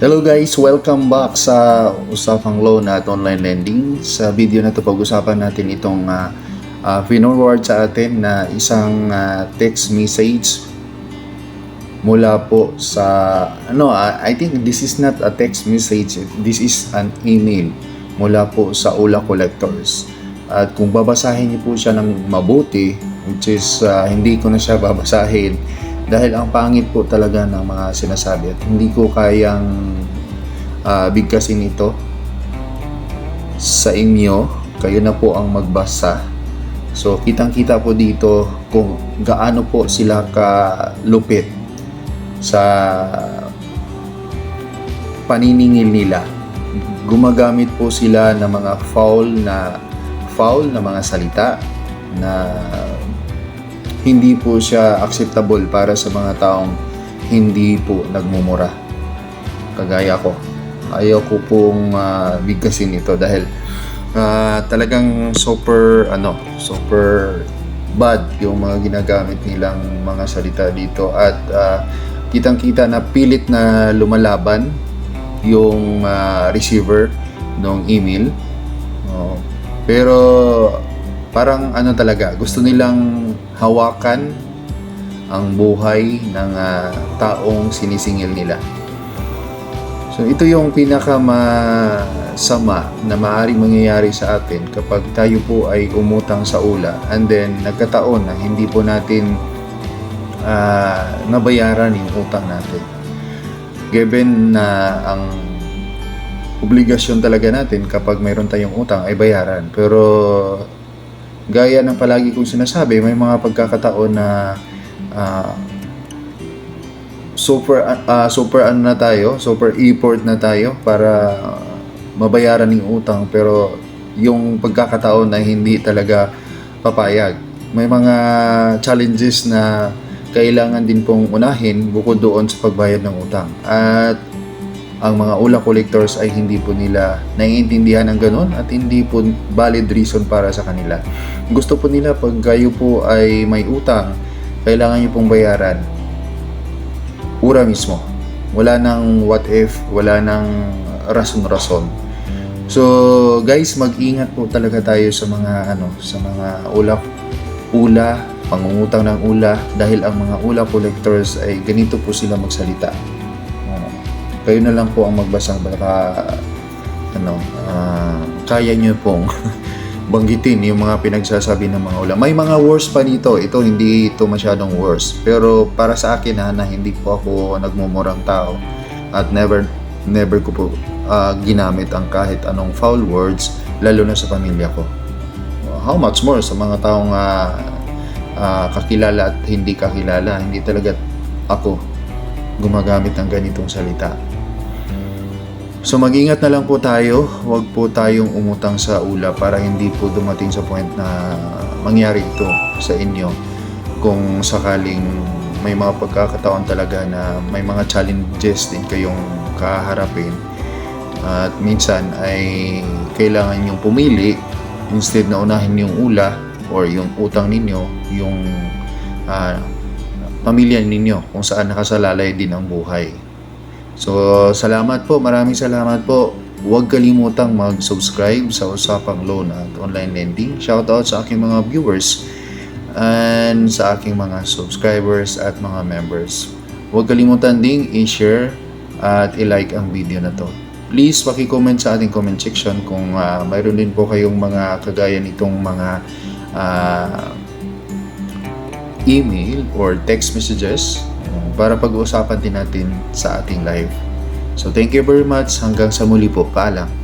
Hello guys, welcome back sa Usapang Loan at Online Lending. Sa video na to pag-usapan natin itong uh, uh, finorward sa atin na isang ah, text message mula po sa ano ah, I think this is not a text message this is an email mula po sa Ula Collectors at kung babasahin niyo po siya ng mabuti which is ah, hindi ko na siya babasahin dahil ang pangit po talaga ng mga sinasabi at hindi ko kayang ah, bigkasin ito sa inyo kayo na po ang magbasa so kitang kita po dito kung gaano po sila kalupit sa paniningil nila. Gumagamit po sila ng mga foul na foul na mga salita na hindi po siya acceptable para sa mga taong hindi po nagmumura. Kagaya ko. Ayaw ko pong ah, bigkasin ito dahil ah, talagang super ano, super bad yung mga ginagamit nilang mga salita dito at ah, kitang-kita na pilit na lumalaban yung ah, receiver ng email. Oh. Pero parang ano talaga, gusto nilang hawakan ang buhay ng ah, taong sinisingil nila. So ito yung pinaka masama na maaaring mangyayari sa atin kapag tayo po ay umutang sa ula and then nagkataon na hindi po natin ah, nabayaran yung utang natin. Given na ang obligasyon talaga natin kapag mayroon tayong utang ay bayaran. Pero gaya ng palagi kong sinasabi, may mga pagkakataon na ah, super ah, super ano na tayo, super effort na tayo para mabayaran yung utang pero yung pagkakataon na hindi talaga papayag. May mga challenges na kailangan din pong unahin bukod doon sa pagbayad ng utang. At ang mga ula collectors ay hindi po nila naiintindihan ng ganun at hindi po valid reason para sa kanila. Gusto po nila pag kayo po ay may utang, kailangan nyo pong bayaran ura mismo. Wala nang what if, wala nang rason-rason. So, guys, mag-ingat po talaga tayo sa mga ano, sa mga ula ula, pangungutang ng ula dahil ang mga ula collectors ay ganito po sila magsalita. Uh, kayo na lang po ang magbasa baka ano, ah, kaya nyo pong banggitin yung mga pinagsasabi ng mga ula. May mga worse pa nito. Ito hindi ito masyadong worse. Pero para sa akin ha, na hindi po ako nagmumurang tao at never never ko po ah, ginamit ang kahit anong foul words lalo na sa pamilya ko. How much more sa mga taong ah, ah, kakilala at hindi kakilala. Hindi talaga ako gumagamit ng ganitong salita. So mag-ingat na lang po tayo, huwag po tayong umutang sa ula para hindi po dumating sa point na mangyari ito sa inyo kung sakaling may mga pagkakataon talaga na may mga challenges din kayong kaharapin at minsan ay kailangan yung pumili instead na unahin yung ula or yung utang ninyo yung ah, pamilya ninyo kung saan nakasalalay din ang buhay. So, salamat po. Maraming salamat po. Huwag kalimutang mag-subscribe sa Usapang Loan at Online Lending. Shoutout sa aking mga viewers and sa aking mga subscribers at mga members. Huwag kalimutan ding i-share at i-like ang video na to. Please paki-comment sa ating comment section kung ah, mayroon din po kayong mga kagaya nitong mga ah, email or text messages uh, para pag-uusapan din natin sa ating live. So thank you very much. Hanggang sa muli po. Paalam.